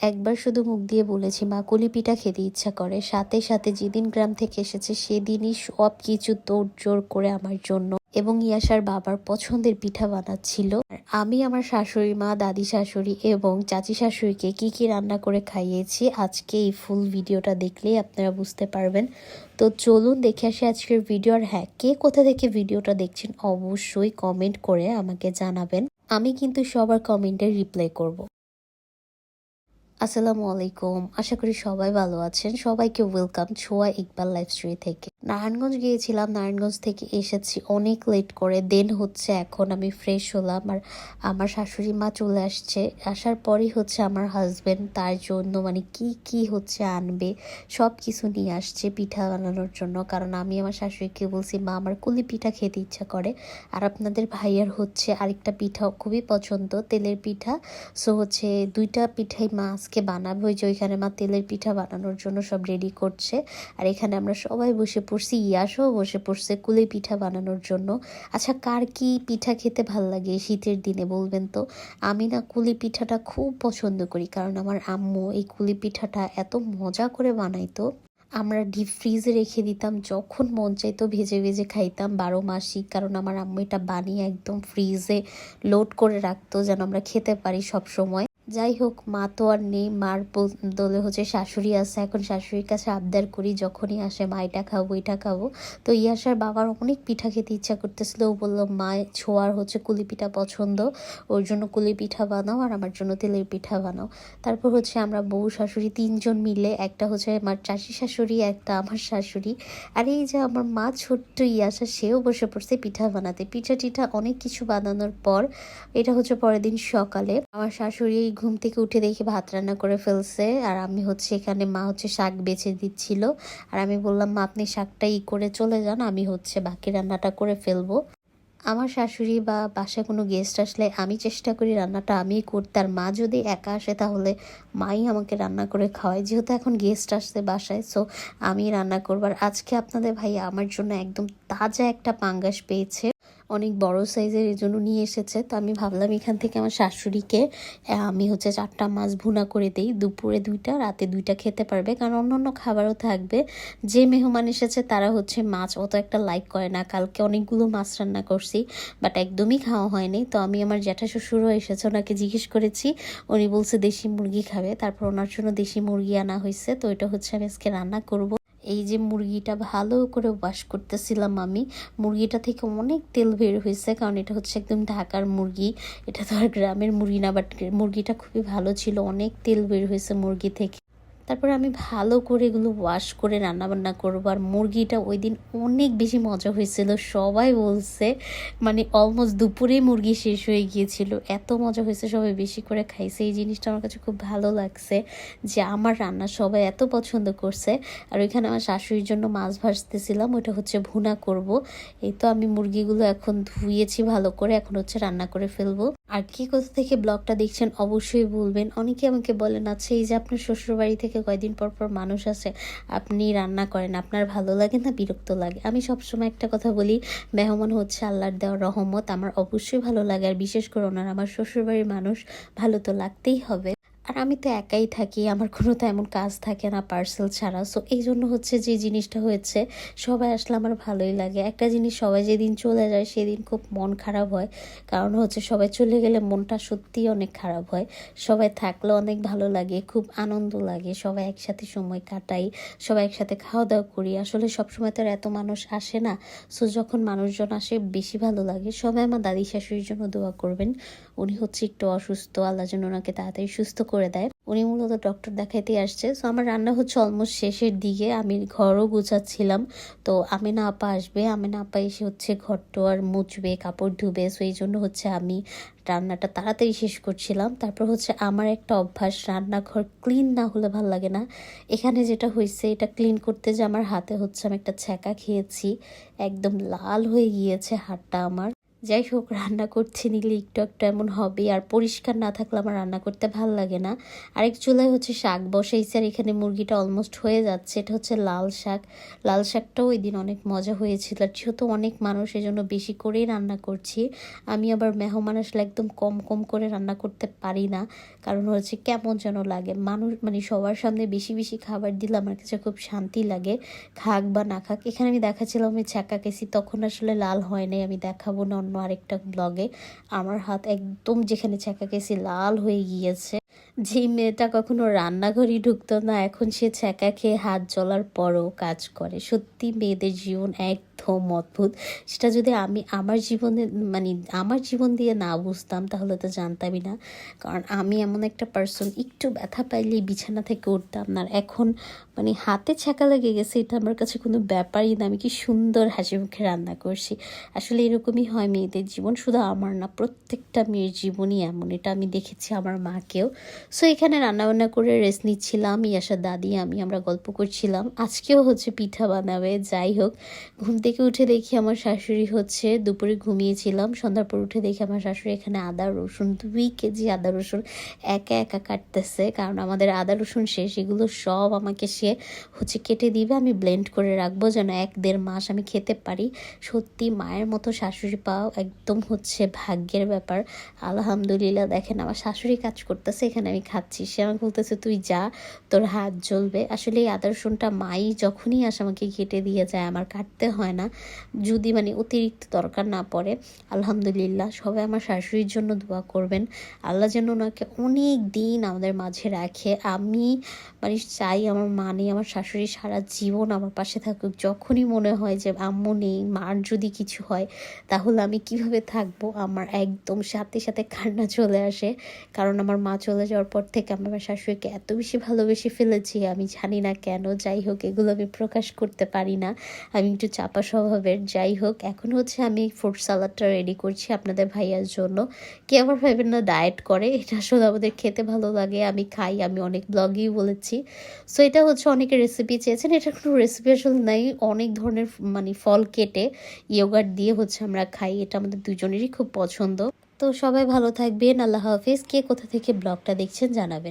একবার শুধু মুখ দিয়ে বলেছি, মা কুলি পিঠা খেতে ইচ্ছা করে। সাথে সাথে যেদিন গ্রাম থেকে এসেছে, সেদিনই সব কিছু তোড়জোড় করে আমার জন্য এবং ইয়াসার বাবার পছন্দের পিঠা বানাচ্ছিল। আমি আমার শাশুড়ি মা, দাদি শাশুড়ি এবং চাচি শাশুড়িকে কি কি রান্না করে খাইয়েছি, আজকে এই ফুল ভিডিওটা দেখলেই আপনারা বুঝতে পারবেন। তো চলুন দেখে আসি আজকের ভিডিও। আর হ্যাঁ কে কোথা থেকে ভিডিওটা দেখছেন, অবশ্যই কমেন্ট করে আমাকে জানাবেন। আমি কিন্তু সবার কমেন্টের রিপ্লাই করব। আসসালামু আলাইকুম। আশা করি সবাই ভালো আছেন। সবাইকে ওয়েলকাম ছোয়া ইকবাল লাইফ স্টোরি থেকে। নারায়ণগঞ্জ গিয়েছিলাম। নারায়ণগঞ্জ থেকে এসেছি। অনেক লেট করে। দেন হচ্ছে এখন আমি ফ্রেশ হলাম। আর আমার শাশুড়ি মা চলে আসছে। আসার পরই হচ্ছে আমার হাজবেন্ড তার জন্য মানে কি কি হচ্ছে আনবে সব কিছু নিয়ে আসছে পিঠা বানানোর জন্য। কারণ আমি আমার শাশুড়িকে বলছি, মা, আমার কুলি পিঠা খেতে ইচ্ছা করে। আর আপনাদের ভাইয়ার হচ্ছে আরেকটা পিঠা খুবই পছন্দ, তেলের পিঠা। সো হচ্ছে দুইটা পিঠাই মা আজকে বানাবে যে ওইখানে মা তেলের পিঠা বানানোর জন্য সব রেডি করছে। আর এখানে আমরা সবাই বসে পড়ছি, ইয়াসও বসে পড়ছে কুলে পিঠা বানানোর জন্য। আচ্ছা কার কি পিঠা খেতে ভালো লাগে শীতের দিনে বলবেন তো? আমি না কুলি পিঠাটা খুব পছন্দ করি, কারণ আমার আম্মু এই কুলি পিঠাটা এত মজা করে বানাইতো। আমরা ডিপ ফ্রিজে রেখে দিতাম, যখন মন চাইতো ভেজে ভেজে খাইতাম বারো মাসই, কারণ আমার আম্মু এটা বানিয়ে একদম ফ্রিজে লোড করে রাখতো যেন আমরা খেতে পারি সব সময় যাই হোক মা তো আর নেই। মার দলে হচ্ছে শাশুড়ি আছে। এখন শাশুড়ির কাছে আবদার করি, যখনই আসে, মা, এটা খাব এটা খাব। তো ইয়াসার বাবার অনেক পিঠা খেতে ইচ্ছা করতেছিল। ও বলল, মা, ছোয়ার হচ্ছে কুলি পিঠা পছন্দ। ওর জন্য কুলি পিঠা বানাও আর আমার জন্য তেলের পিঠা বানাও। তারপর হচ্ছে আমরা বউ, শাশুড়ি তিনজন মিলে, একটা হচ্ছে আমার চাষি শাশুড়ি, একটা আমার শাশুড়ি। আর এই যে আমার মা ছোট্ট ইয়াসা, সেও বসে পড়ছে পিঠা বানাতে। পিঠা টিঠা অনেক কিছু বানানোর পর, এটা হচ্ছে পরের দিন সকালে, আমার শাশুড়ি ঘুম থেকে উঠে দেখি ভাত রান্না করে ফেলছে। আর আমি হচ্ছে এখানে মা হচ্ছে শাক বেছে দিচ্ছিল। আর আমি বললাম, মা, আপনি শাকটা ই করে চলে যান, আমি হচ্ছে বাকি রান্নাটা করে ফেলব। আমার শাশুড়ি বা বাসায় কোনো গেস্ট আসলে আমি চেষ্টা করি রান্নাটা আমিই করতে। আর মা যদি একা আসে তাহলে মাই আমাকে রান্না করে খাওয়ায়। যেহেতু এখন গেস্ট আসছে বাসায় সো আমি রান্না করবার আজকে আপনাদের ভাই আমার জন্য একদম তাজা একটা পাঙ্গাস পেয়েছে। অনেক বড় সাইজের এই জন্য নিয়ে এসেছে। তো আমি ভাবলাম এখান থেকে আমার শাশুড়িকে আমি হচ্ছে চারটা মাছ ভুনা করে দিই। দুপুরে দুইটা, রাতে দুইটা খেতে পারবে। কারণ অন্য অন্য খাবারও থাকবে। যে মেহমান এসেছে, তারা হচ্ছে মাছ অত একটা লাইক করে না। কালকে অনেকগুলো মাছ রান্না করছি বাট একদমই খাওয়া হয়নি। তো আমি আমার জ্যাঠা শ্বশুরও এসেছে, ওনাকে জিজ্ঞেস করেছি। উনি বলছে, দেশি মুরগি খাবে। তারপর ওনার জন্য দেশি মুরগি আনা হয়েছে। তো এটা হচ্ছে আমি আজকে রান্না করব। এই যে মুরগিটা ভালো করে ওয়াশ করতেছিলাম আমি, মুরগিটা থেকে অনেক তেল বের হয়েছে, কারণ এটা হচ্ছে একদম ঢাকার মুরগি। এটা তো আর গ্রামের মুরগি না বাট মুরগিটা খুবই ভালো ছিল, অনেক তেল বের হয়েছে মুরগি থেকে। তারপরে আমি ভালো করে এগুলো ওয়াশ করে রান্নাবান্না করব। আর মুরগিটা ওই দিন অনেক বেশি মজা হয়েছিল, সবাই বলছে মানে অলমোস্ট দুপুরেই মুরগি শেষ হয়ে গিয়েছিল। এত মজা হয়েছে, সবাই বেশি করে খাইছে। এই জিনিসটা আমার কাছে খুব ভালো লাগছে যে আমার রান্না সবাই এত পছন্দ করছে। আর ওইখানে আমার শাশুড়ির জন্য মাছ ভাজতেছিলাম, ওইটা হচ্ছে ভুনা করব। এই তো আমি মুরগিগুলো এখন ধুয়েছি ভালো করে, এখন হচ্ছে রান্না করে ফেলব। আর কি কোথা থেকে ব্লগটা দেখছেন অবশ্যই বলবেন। অনেকে আমাকে বলেন আছে এই যে আপনার শ্বশুরবাড়ি থেকে কয়দিন পর পর মানুষ আছে আপনি রান্না করেন, আপনার ভালো লাগে না, বিরক্ত লাগে? আমি সবসময় একটা কথা বলি, মেহমান হচ্ছে আল্লাহর দেওয়ার রহমত, আমার অবশ্যই ভালো লাগে। আর বিশেষ করে ওনার, আমার শ্বশুরবাড়ির মানুষ ভালো তো লাগতেই হবে। আর আমি তো একাই থাকি, আমার কোনো তেমন কাজ থাকে না পার্সেল ছাড়া। সো এই জন্য হচ্ছে যে জিনিসটা হয়েছে, সবাই আসলে আমার ভালোই লাগে। একটা জিনিস সবাই যেদিন চলে যায়, সেদিন খুব মন খারাপ হয়। কারণ হচ্ছে সবাই চলে গেলে মনটা সত্যিই অনেক খারাপ হয়। সবাই থাকলে অনেক ভালো লাগে, খুব আনন্দ লাগে। সবাই একসাথে সময় কাটাই, সবাই একসাথে খাওয়া দাওয়া করি। আসলে সবসময় তো এত মানুষ আসে না। সো যখন মানুষজন আসে, বেশি ভালো লাগে। সবাই আমার দাদি শাশুড়ির জন্য দোয়া করবেন। উনি হচ্ছে একটু অসুস্থ, আল্লাহ যেন ওনাকে তাড়াতাড়ি সুস্থ করে দেয়। উনি মূলত ডক্টর দেখাইতে আসছে। সো আমার রান্না হচ্ছে অলমোস্ট শেষের দিকে। আমি ঘরও গুছাচ্ছিলাম। তো আমিনা আপা আসবে। আমিনা আপা এসে হচ্ছে ঘরটো আর মুচবে কাপড় ধুবে। সো এই জন্য হচ্ছে আমি রান্নাটা তাড়াতাড়ি শেষ করছিলাম। তারপর হচ্ছে আমার একটা অভ্যাস, রান্নাঘর ক্লিন না হলে ভালো লাগে না। এখানে যেটা হয়েছে এটা ক্লিন করতে যে আমার হাতে হচ্ছে আমি একটা ছ্যাঁকা খেয়েছি। একদম লাল হয়ে গিয়েছে হাতটা আমার। যাই হোক, রান্না করছি, নিলে একটু একটু এমন হবে আর পরিষ্কার না থাকলে আমার রান্না করতে ভালো লাগে না। আরেক চুলায় হচ্ছে শাক বসাইছে, আর এখানে মুরগিটা অলমোস্ট হয়ে যাচ্ছে। এটা হচ্ছে লাল শাক। লাল শাকটাও ওই দিন অনেক মজা হয়েছিল, আর যেহেতু অনেক মানুষ এই জন্য বেশি করেই রান্না করছি। আমি আবার মেহমান আসলে একদম কম কম করে রান্না করতে পারি না, কারণ হচ্ছে কেমন যেন লাগে। মানুষ মানে সবার সামনে বেশি বেশি খাবার দিলে আমার কাছে খুব শান্তি লাগে, খাক বা না খাক। এখানে আমি দেখাচ্ছিলাম আমি ছ্যাঁকা কেছি তখন আসলে লাল হয় নাই, আমি দেখাবো না অন্য আরেকটা ব্লগে আমার হাত একদম যেখানে ছ্যাঁকা গেছে লাল হয়ে গিয়েছে। যে মেয়েটা কখনো রান্নাঘরই ঢুকতো না, এখন সে ছ্যাঁকা খেয়ে হাত জ্বলার পরও কাজ করে। সত্যি মেয়েদের জীবন একদম অদ্ভুত সেটা যদি আমি আমার জীবনে মানে আমার জীবন দিয়ে না বুঝতাম, তাহলে তো জানতামই না। কারণ আমি এমন একটা পার্সন একটু ব্যথা পাইলেই বিছানা থেকে উঠতাম না। এখন মানে হাতে ছ্যাঁকা লেগে গেছে, এটা আমার কাছে কোনো ব্যাপারই না। আমি কি সুন্দর হাসি মুখে রান্না করছি। আসলে এরকমই হয় মেয়েদের জীবন, শুধু আমার না, প্রত্যেকটা মেয়ের জীবনই এমন। এটা আমি দেখেছি আমার মাকেও। সো এখানে রান্নাবান্না করে রেস্ট নিচ্ছিলাম, ইয়াসার দাদি, আমি আমরা গল্প করছিলাম। আজকেও হচ্ছে পিঠা বানাবে, যাই হোক, ঘুম থেকে উঠে দেখি আমার শাশুড়ি হচ্ছে, দুপুরে ঘুমিয়েছিলাম। সন্ধ্যার পর উঠে দেখি আমার শাশুড়ি এখানে আদা, রসুন, দুই কেজি আদা, রসুন একা একা কাটতেছে। কারণ আমাদের আদা, রসুন শেষ, এগুলো সব আমাকে সে হচ্ছে কেটে দিবে। আমি ব্লেন্ড করে রাখব যেন এক দেড় মাস আমি খেতে পারি। সত্যি মায়ের মতো শাশুড়ি পাও একদম হচ্ছে ভাগ্যের ব্যাপার। আলহামদুলিল্লাহ, দেখেন আমার শাশুড়ি কাজ করতেছে, এখানে আমি খাচ্ছি। সে আমাকে বলতেছে, তুই যা, তোর হাত জ্বলবে। আসলে এই আদা, রসুনটা মাই যখনই আসে আমাকে কেটে দিয়ে যায়, আমার কাটতে হয় না, যদি মানে অতিরিক্ত দরকার না পড়ে, আলহামদুলিল্লাহ, সবাই আমার শাশুড়ির জন্য দোয়া করবেন। আল্লাহ যেন ওনাকে অনেক দিন আমাদের মাঝে রাখে। আমি মানে চাই আমার মা নেই, আমার শাশুড়ি সারা জীবন আমার পাশে থাকুক। যখনই মনে হয় যে আম্মু নেই, মার যদি কিছু হয়, তাহলে আমি কীভাবে থাকব? আমার একদম সাথে সাথে কান্না চলে আসে। কারণ আমার মা চলে যাওয়ার পর থেকে আমি আমার শাশুড়িকে এত বেশি ভালোবেসে ফেলেছি। আমি জানি না কেন, যাই হোক, এগুলো আমি প্রকাশ করতে পারি না। আমি একটু চাপা স্বভাবের। যাই হোক, এখন হচ্ছে আমি ফ্রুট সালাডটা রেডি করছি আপনাদের ভাইয়ার জন্য। কে আবার ভাবেন না ডায়েট করে, এটা আসলে আমাদের খেতে ভালো লাগে, আমি খাই, আমি অনেক ব্লগেই বলেছি। সো এটা হচ্ছে অনেকে রেসিপি চেয়েছেন এটা কোনো রেসিপি আসলে নাই, অনেক ধরনের মানে ফল কেটে ইয়োগার্ট দিয়ে হচ্ছে আমরা খাই, এটা আমাদের দুজনেরই খুব পছন্দ। তো সবাই ভালো থাকবেন, আল্লাহ হাফিজ, কে কোথা থেকে ব্লগটা দেখছেন জানাবেন।